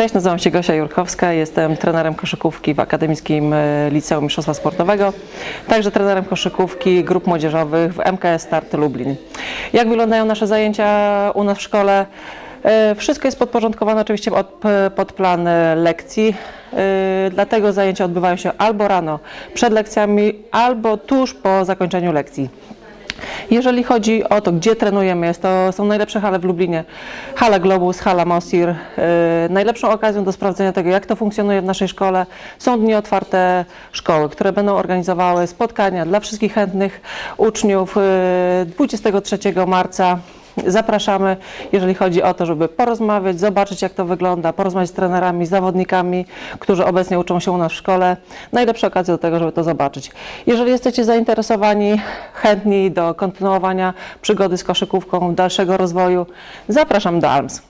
Cześć, nazywam się Gosia Jurkowska, jestem trenerem koszykówki w Akademickim e, Liceum Mistrzostwa Sportowego, także trenerem koszykówki grup młodzieżowych w MKS Start Lublin. Jak wyglądają nasze zajęcia u nas w szkole? E, Wszystko jest podporządkowane oczywiście pod, pod plan e, lekcji, e, dlatego zajęcia odbywają się albo rano przed lekcjami, albo tuż po zakończeniu lekcji. Jeżeli chodzi o to, gdzie trenujemy, jest to są najlepsze hale w Lublinie. Hala Globus, hala Mosir. Yy, najlepszą okazją do sprawdzenia tego, jak to funkcjonuje w naszej szkole, są dni otwarte szkoły, które będą organizowały spotkania dla wszystkich chętnych uczniów yy, 23 marca. Zapraszamy, jeżeli chodzi o to, żeby porozmawiać, zobaczyć jak to wygląda, porozmawiać z trenerami, zawodnikami, którzy obecnie uczą się u nas w szkole. Najlepsza okazja do tego, żeby to zobaczyć. Jeżeli jesteście zainteresowani, chętni do kontynuowania przygody z koszykówką, dalszego rozwoju, zapraszam do ALMS.